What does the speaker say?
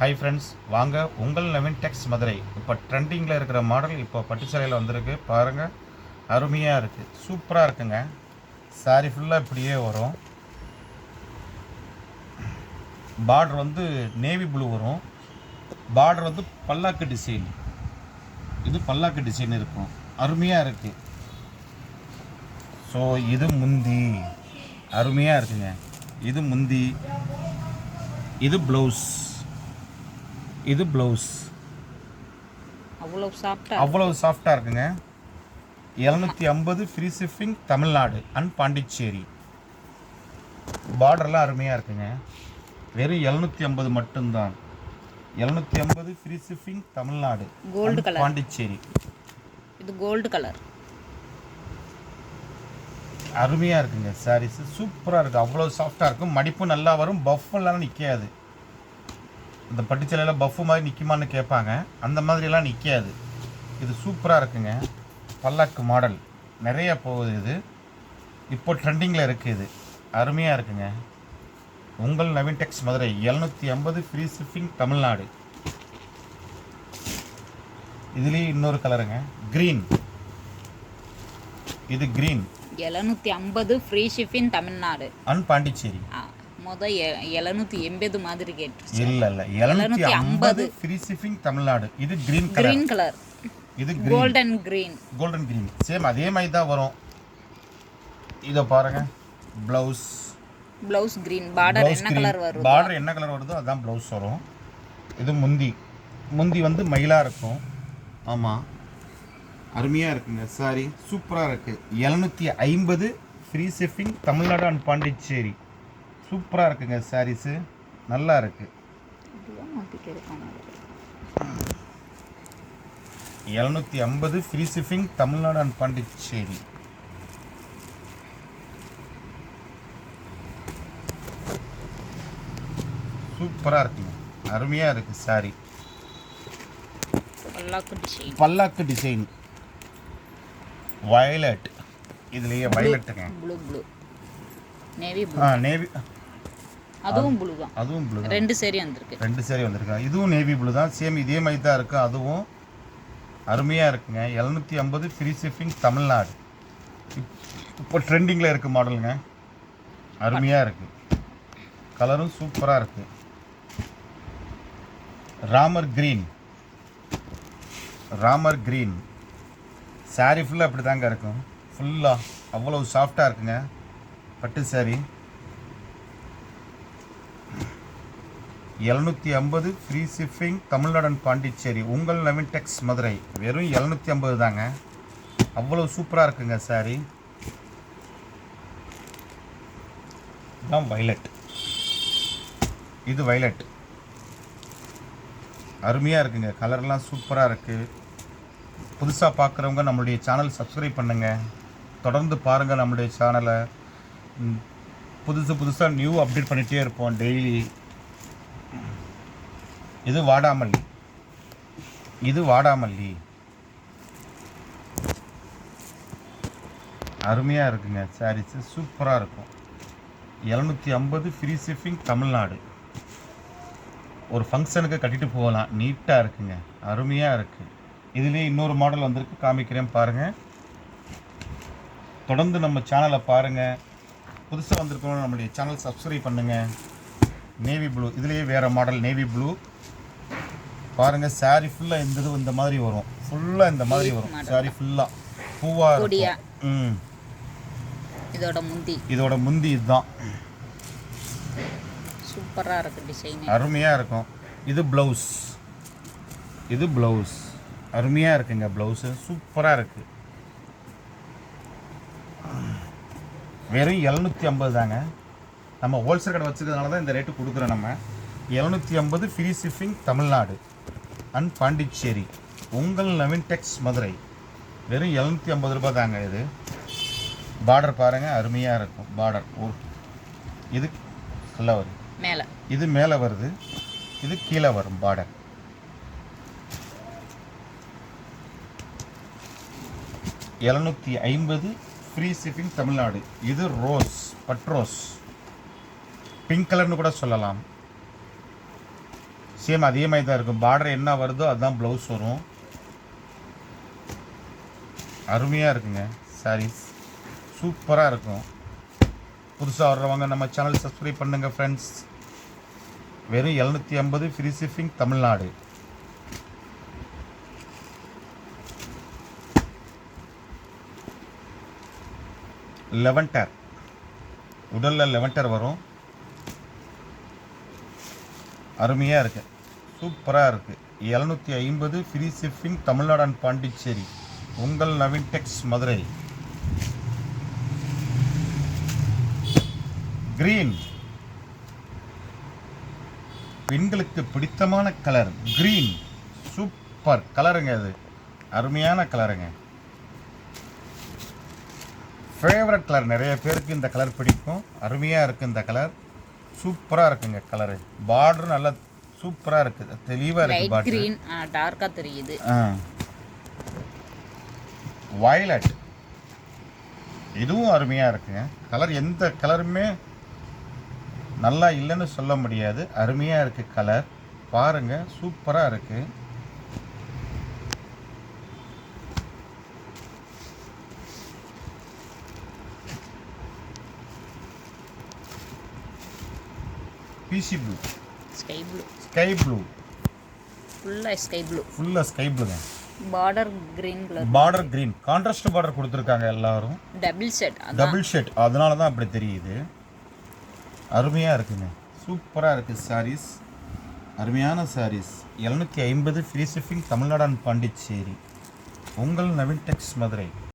Hi friends வாங்க. உங்கள் நவீன் டெக்ஸ் மதுரை. இப்போ ட்ரெண்டிங்கில் இருக்கிற மாடல் இப்போ பட்டு சேலையில் வந்திருக்கு. பாருங்கள் அருமையாக இருக்குது சூப்பராக இருக்குங்க. சாரி ஃபுல்லாக இப்படியே வரும். பார்டர் வந்து நேவி ப்ளூ வரும். பார்டர் வந்து பல்லாக்கு டிசைன் இது பல்லாக்கு டிசைன் இருக்கும். அருமையாக இருக்குது ஸோ இது முந்தி. அருமையாக இருக்குங்க. இது முந்தி. இது ப்ளவுஸ் இது ப்ளவுஸ். அவ்வளோ சாப்பிட்டா அவ்வளவு சாஃப்டாக இருக்குங்க. எழுநூற்றி ஐம்பது free shipping Tamil Nadu and Pondicherry. பார்டர்லாம் அருமையாக இருக்குங்க. வெறும் எழுநூற்றி ஐம்பது மட்டும்தான். எழுநூற்றி ஐம்பது free shipping Tamil Nadu gold colour Pondicherry. இது கோல்டு கலர் அருமையாக இருக்குங்க சாரீஸ் சூப்பராக இருக்குது அவ்வளோ சாஃப்டாக இருக்கும். மடிப்பு நல்லா வரும். பஃப்லாம் நிற்காது இந்த பட்டுச்சலையில் பஃப்பு மாதிரி நிற்குமான்னு கேட்பாங்க. அந்த மாதிரிலாம் நிற்காது இது சூப்பராக இருக்குங்க. பல்லாக்கு மாடல். நிறைய போகுது இது. இப்போ ட்ரெண்டிங்கில் இருக்குது இது. அருமையாக இருக்குங்க. உங்கள் நவீன் டெக்ஸ் மதுரை எழுநூற்றி ஐம்பது ஃப்ரீ ஷிப்பிங் தமிழ்நாடு. இதுலேயும் இன்னொரு கலருங்க க்ரீன் இது க்ரீன் எழுநூற்றி ஐம்பது free shipping Tamil Nadu. And Pondicherry. ஆ, முத எழுநூற்றி எண்பது மாதிரி கேட்டுருச்சு. இல்ல இல்ல. எழுநூத்தி ஐம்பது ஃப்ரீ ஷிப்பிங் தமிழ்நாடு இது கிரீன் கலர் கிரீன் கலர் இது golden green golden green same அதே மாதிரி தான் வரும். இதை பாருங்க. பிளவுஸ் ப்ளவுஸ் கிரீன் பார்டர் என்ன கலர் வரும் பார்டர் என்ன கலர் வருதோ அதான் பிளவுஸ் வரும். இது முந்தி. முந்தி வந்து மயிலா இருக்கும். ஆமா. அருமையா இருக்குங்க. சாரி சூப்பரா இருக்கு. எழுநூத்தி ஐம்பது free shipping Tamil Nadu and Pondicherry சூப்பரா இருக்குங்க சாரீஸு. நல்லா இருக்கு. இதுதான் மாத்திக்க இருக்கானே. எழுநூற்றி ஐம்பது free shipping Tamil Nadu and Pondicherry. சூப்பராக இருக்குங்க. அருமையாக இருக்குது சாரி. பல்லாக்கு டிசைன். வயலட். இதுலேயே வயலட்டுங்க. ப்ளூ ப்ளூ நேவி ஆ நேவி அதுவும் ப்ளூ தான். அதுவும் ப்ளூ தான். ரெண்டு சரி வந்திருக்கு. ரெண்டு சேரி வந்திருக்கு? இதுவும் நேவி ப்ளூ தான். சேம் இதே மாதிரி தான் இருக்குது அதுவும் அருமையாக இருக்குங்க. எழுநூற்றி ஐம்பது ஃப்ரீ ஷிப்பிங் தமிழ்நாடு. இப்- இப்போ ட்ரெண்டிங்கில் இருக்க மாடலுங்க அருமையாக இருக்குது கலரும் சூப்பராக இருக்குது Ramar green Ramar green saree ஃபுல்லாக அப்படி தாங்க இருக்கும். ஃபுல்லாக அவ்வளோ சாஃப்டாக இருக்குங்க. பட்டு saree. எழுநூற்றி ஐம்பது ஃப்ரீ ஷிப்பிங் தமிழ்நாடன் பாண்டிச்சேரி. உங்கள் நவீன் டெக்ஸ் மதுரை. வெறும் எழுநூற்றி ஐம்பது தாங்க. அவ்வளோ சூப்பராக இருக்குங்க சாரி இதுதான் வைலட் இது வைலட் அருமையாக இருக்குங்க. கலர்லாம் சூப்பராக இருக்குது புதுசாக பார்க்குறவங்க நம்மளுடைய சேனல் சப்ஸ்கிரைப் பண்ணுங்கள் தொடர்ந்து பாருங்கள் நம்மளுடைய சேனலை புதுசு புதுசாக நியூ அப்டேட் பண்ணிகிட்டே இருப்போம் டெய்லி இது வாடாமல்லி. இது வாடாமல்லி. அருமையாக இருக்குங்க சாரீஸு சூப்பராக இருக்கும். எழுநூற்றி ஐம்பது ஃப்ரீ ஷிப்பிங் தமிழ்நாடு. ஒரு ஃபங்க்ஷனுக்கு கட்டிட்டு போகலாம். நீட்டாக இருக்குங்க அருமையாக இருக்குது இதுலேயே இன்னொரு மாடல் வந்திருக்கு காமிக்கிறேன் பாருங்கள் தொடர்ந்து நம்ம சேனலை பாருங்கள் புதுசாக வந்திருக்கணும் நம்மளுடைய சேனல் சப்ஸ்கிரைப் பண்ணுங்கள் நேவி ப்ளூ இதுலேயே வேறு மாடல் நேவி ப்ளூ பாருங்கள் saree ஃபுல்லாக இந்த இது இந்த மாதிரி வரும். ஃபுல்லாக இந்த மாதிரி வரும். Saree ஃபுல்லாக பூவாக. இருக்கும். ம். இதோட முந்தி. இதோட முந்தி இதுதான். சூப்பராக இருக்கு டிசைன் அருமையாக இருக்கும். இது ப்ளவுஸ் இது ப்ளவுஸ் அருமையாக இருக்குங்க ப்ளவுஸு சூப்பராக இருக்குது வெறும் எழுநூற்றி ஐம்பது தாங்க. நம்ம ஹோல்சேல் கடை வச்சுக்கிறதுனால தான் இந்த ரேட்டு கொடுக்குறோம் நம்ம. எழுநூற்றி ஐம்பது free shipping Tamil Nadu. And Pondicherry உங்கள் நவீன் டெக்ஸ் மதுரை. வெறும் எழுநூற்றி ஐம்பது ரூபாய் தாங்க இது. பார்டர் பாருங்கள் அருமையாக இருக்கும். பார்டர் ஓ இது நல்லா வரும் மேலே. இது மேலே வருது. இது கீழே வரும் பார்டர். எழுநூற்றி ஐம்பது ஃப்ரீ ஷிப்பிங் தமிழ்நாடு. இது ரோஸ் பட் ரோஸ். பிங்க் கலர்னு கூட சொல்லலாம். சேம் அதே மாதிரி தான் இருக்கும். பார்டர் என்ன வருதோ அதுதான் ப்ளவுஸ் வரும். அருமையாக இருக்குங்க சாரீஸ் சூப்பராக இருக்கும். புதுசாக வர்றவங்க நம்ம சேனல் சப்ஸ்கிரைப் பண்ணுங்கள் ஃப்ரெண்ட்ஸ் வெறும் எழுநூற்றி ஐம்பது ஃப்ரீ ஷிப்பிங் தமிழ்நாடு. லெவன்டர் உடலில் லெவன்டர் வரும். அருமையாக இருக்குது சூப்பராக இருக்குது எழுநூற்றி ஐம்பது free shipping Tamil Nadu and Pondicherry. உங்கள் நவீன் டெக்ஸ் மதுரை. கிரீன் பெண்களுக்கு பிடித்தமான கலர் கிரீன் சூப்பர். கலருங்க அது அருமையான கலருங்க. ஃபேவரட் கலர் நிறைய பேருக்கு இந்த கலர் பிடிக்கும். அருமையாக இருக்குது இந்த கலர் சூப்பராக இருக்குங்க கலரு. பார்டர் நல்லா சூப்பராக இருக்குது தெளிவாக இருக்குது லைட் பார்டர் கிரீன் டார்க்காக தெரியுது. வயலட் இதுவும் அருமையாக இருக்குங்க. கலர் எந்த கலருமே நல்லா இல்லைன்னு சொல்ல முடியாது. அருமையாக இருக்குது கலர். பாருங்கள் சூப்பராக இருக்குது PC blue sky blue sky blue ஃபுல்லாக ஸ்கை ப்ளூ ஃபுல்லாக ஸ்கை ப்ளூங்க border green colour border green contrast border கொடுத்துருக்காங்க எல்லாரும். டபுள் அதான். டபுள் ஷர்ட் அதனால தான் அப்படி தெரியுது. அருமையாக இருக்குங்க. சூப்பராக இருக்குது சாரீஸ் அருமையான சாரீஸ் எழுநூற்றி ஐம்பது free shipping Tamil Nadu and Pondicherry. உங்கள் நவீன் டெக்ஸ் மதுரை.